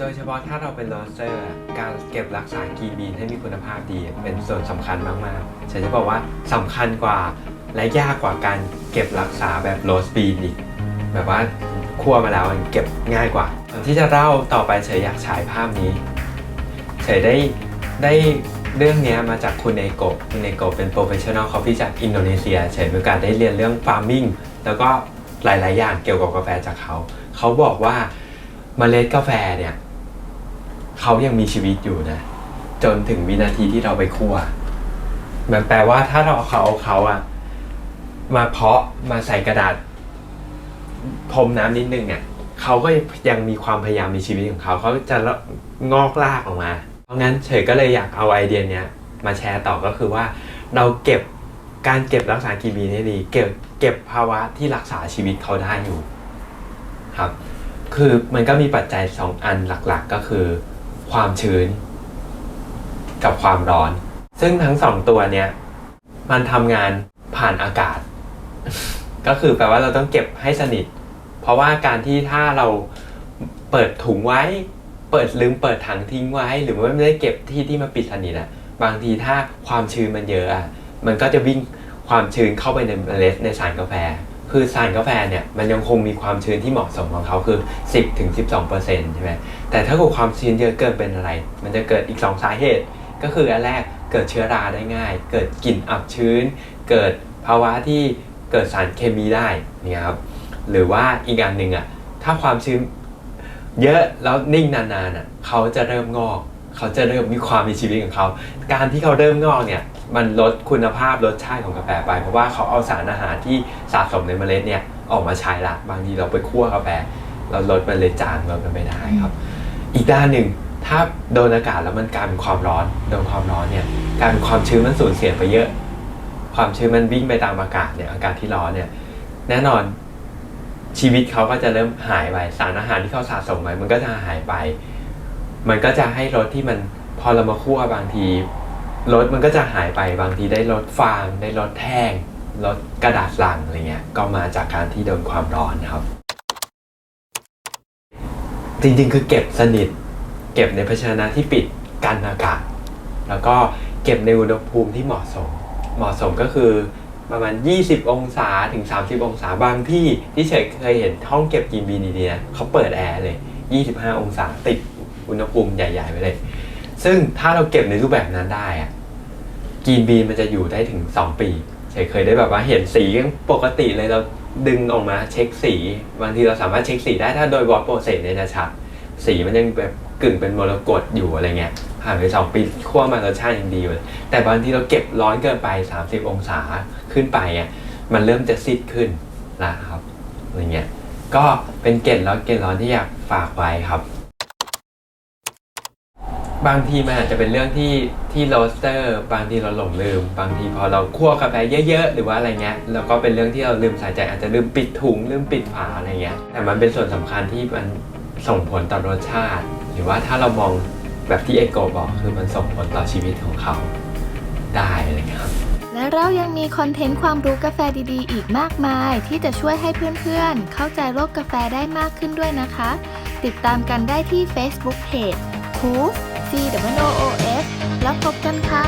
โดยเฉพาะถ้าเราเป็นโรสเตอร์ การเก็บรักษากีบีนให้มีคุณภาพดีเป็นส่วนสำคัญมากๆฉันจะบอกว่าสำคัญกว่าและยากกว่าการเก็บรักษาแบบโรสบีนอีกแบบว่าคั่วมาแล้วมันเก็บง่ายกว่าที่จะเล่าต่อไปเฉยอยากฉายภาพนี้เฉยได้ได้เรื่องนี้มาจากคุณเอโกะคุณเอโกะเป็นโปรเฟชชั่นอลคอฟฟี่จากอินโดนีเซียเฉยมีโอกาสได้เรียนเรื่องฟาร์มมิงแล้วก็หลาย ๆ อย่างเกี่ยวกับกาแฟจากเขา เขาบอกว่าเมล็ดกาแฟเนี่ย เขายังมีชีวิตอยู่นะ จนถึงวินาทีที่เราไปคั่วมันแปลว่าถ้าเราเอาเขาเอาเขาอะมาเพาะมาใส่กระดาษพรมน้ำนิดนึงเนี่ยเขาก็ยังมีความพยายามมีชีวิตของเขาเขาจะงอกรากออกมา เพราะงั้นเฉยก็เลยอยากเอาไอเดียเนี้ยมาแชร์ต่อก็คือว่า เราเก็บการเก็บรักษากีบีนี่ดีเก็บเก็บภาวะที่รักษาชีวิตเขาได้อยู่ครับ คือมันก็มีปัจจัยสองอันหลักๆ ก็คือ ความชื้น กับความร้อน ซึ่งทั้งสองตัวเนี้ยมันทำงานผ่านอากาศ ก็คือแปลว่าเราต้องเก็บให้สนิท เพราะว่าการที่ถ้าเราเปิดถุงไว้ เปิดลืมเปิดถังทิ้งไว้ หรือว่าไม่ได้เก็บที่ที่มาปิดสนิทอะบางทีถ้าความชื้นมันเยอะอะมันก็จะวิ่งความชื้นเข้าไปในเมล็ดในสารกาแฟ คือสารกาแฟเนี่ยมันยังคงมีความชื้นที่เหมาะสมของเขาคือ 10ถึง12 ใช่ไหมแต่ถ้าเกิดความชื้นเยอะเกินเป็นอะไร มันจะเกิดอีก 2 สาเหตุ ก็คืออันแรกเกิดเชื้อราได้ง่าย เกิดกลิ่นอับชื้น เกิดภาวะที่เกิดสารเคมีได้นี่ครับหรือว่าอีกอันหนึ่งอะถ้าความชื้นเยอะแล้วนิ่งนานๆอะเขาจะเริ่มงอก เขาจะเริ่มมีความมีชีวิตของเขา การที่เขาเริ่มงอกเนี่ยมันลดคุณภาพรสชาติของกาแฟไป เพราะว่าเขาเอาสารอาหารที่สะสมในเมล็ดเนี่ยออกมาใช้ละบางทีเราไปคั่วกาแฟเราลดมันเลยจางลดมันไม่ได้ครับ อีกด้านหนึ่งถ้าโดนอากาศแล้วมันกลายเป็นความร้อนโดนความร้อนเนี่ยกายเป็นความชื้นมันสูญเสียไปเยอะ ความชื้นมันวิ่งไปตามอากาศเนี่ยอากาศที่ร้อนเนี่ยแน่นอนชีวิตเขาก็จะเริ่มหายไปสารอาหารที่เขาสะสมไว้มันก็จะหายไป มันก็จะให้รสที่มันพอเรามาคั่วบางทีรสมันก็จะหายไปบางทีได้รสฟางได้รสแห้งรสกระดาษลังอะไรเงี้ยก็มาจากการที่โดนความร้อนนะครับ จริงๆ คือเก็บสนิท เก็บในภาชนะที่ปิดกันอากาศ แล้วก็เก็บในอุณหภูมิที่เหมาะสม เหมาะสมก็คือประมาณ 20 องศาถึง 30 องศาบางที่ที่เฉยเคยเห็นห้องเก็บกินบีดีๆนะเขาเปิดแอร์เลย 25 องศาติด อุณหภูมิใหญ่ๆไปเลย ซึ่งถ้าเราเก็บในรูปแบบนั้นได้อะกินบีนมันจะอยู่ได้ถึง 2 ปีเฉยเคยได้แบบว่าเห็นสียังปกติเลยเราดึงออกมาเช็คสี บางทีเราสามารถเช็คสีได้ถ้าโดยวอตโปรเซสเนี่ยจะชัดสีมันยังแบบกึ่งเป็นมรกตอยู่อะไรเงี้ยผ่านไปสองปีคั่วมารสชาติยังดีอยู่แต่บางทีเราเก็บร้อนเกินไป 30 องศาขึ้นไปอะมันเริ่มจะซีดขึ้นนะครับอะไรเงี้ยก็เป็นเกล็ดร้อนเกล็ดร้อนที่อยากฝากไว้ครับ บางทีมันอาจจะเป็นเรื่องที่ที่โรสเตอร์ บางทีเราหลงลืม บางทีพอเราคั่วกาแฟเยอะๆ หรือว่าอะไรเงี้ยแล้วก็เป็นเรื่องที่เราลืมใส่ใจ อาจจะลืมปิดถุงลืมปิดฝาอะไรเงี้ยแต่มันเป็นส่วนสำคัญที่มันส่งผลต่อรสชาติ หรือว่าถ้าเรามองแบบที่เอโกบอกคือมันส่งผลต่อชีวิตของเขาได้อะไรเงี้ยครับ และเรายังมีคอนเทนต์ความรู้กาแฟดีๆ อีกมากมาย ที่จะช่วยให้เพื่อนๆ เข้าใจโลกกาแฟได้มากขึ้นด้วยนะคะ ติดตามกันได้ที่ Facebook Page c o o C W O O F แล้วพบกันค่ะ